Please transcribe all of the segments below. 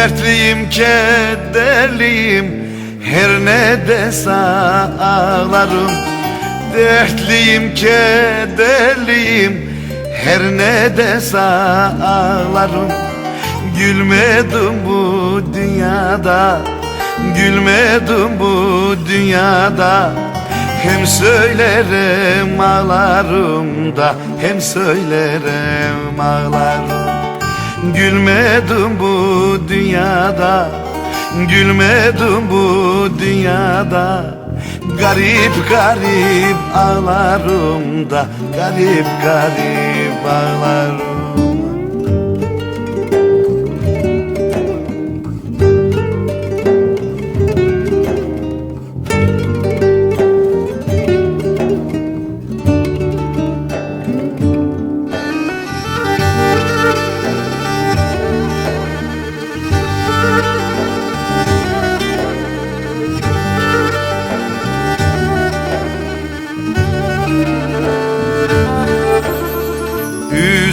Dertliyim kederliyim. Her ne dese ağlarım Dertliyim kederliyim. Her ne dese ağlarım Gülmedim bu dünyada. Gülmedim bu dünyada. Hem söylerim ağlarım da Hem söylerim ağlarım Gülmedim bu dünyada Gülmedim bu dünyada. Garip garip ağlarım da Garip garip ağlarım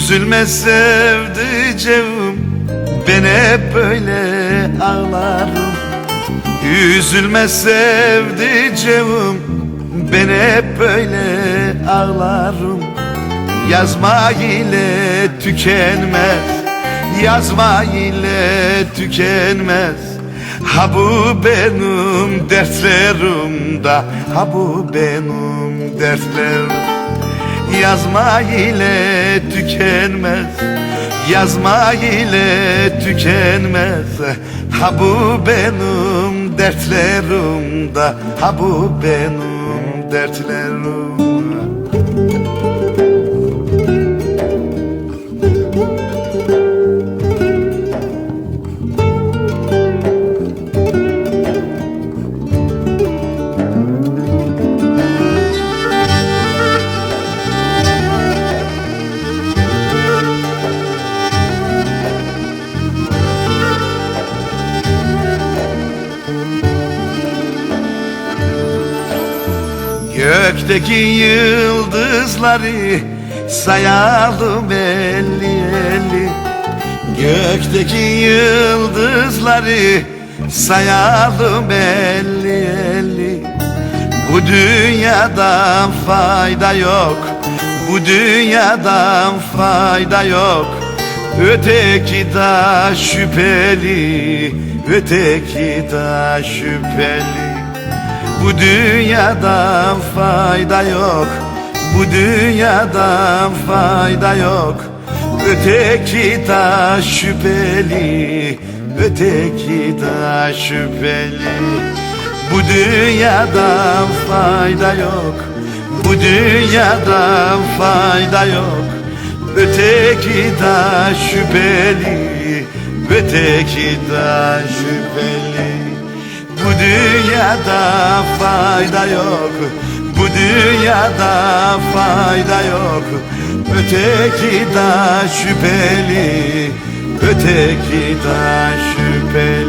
Üzülme sevdiceğim Ben hep böyle ağlarım. Üzülme sevdiceğim Ben hep böyle ağlarım. Yazma ile tükenmez Yazma ile tükenmez. Ha bu benim dertlerim da Ha bu benim dertlerim Yazma ile tükenmez. Yazma ile tükenmez. Ha bu benim dertlerim da Ha bu benim dertlerim Gökteki yıldızları sayalım elli elli. Gökteki yıldızları sayalım elli elli. Bu dünyadan fayda yok Bu dünyadan fayda yok. Öteki da şüpheli Öteki da şüpheli bu dünyadan fayda yok. Bu dünyadan fayda yok. Öteki da şüpheli. Öteki da şüpheli. Bu dünyadan fayda yok. Bu dünyadan fayda yok. Öteki da şüpheli. Öteki da şüpheli dünyada fayda yok. Bu dünyada fayda yok. Öteki da şüpheli Öteki da şüpheli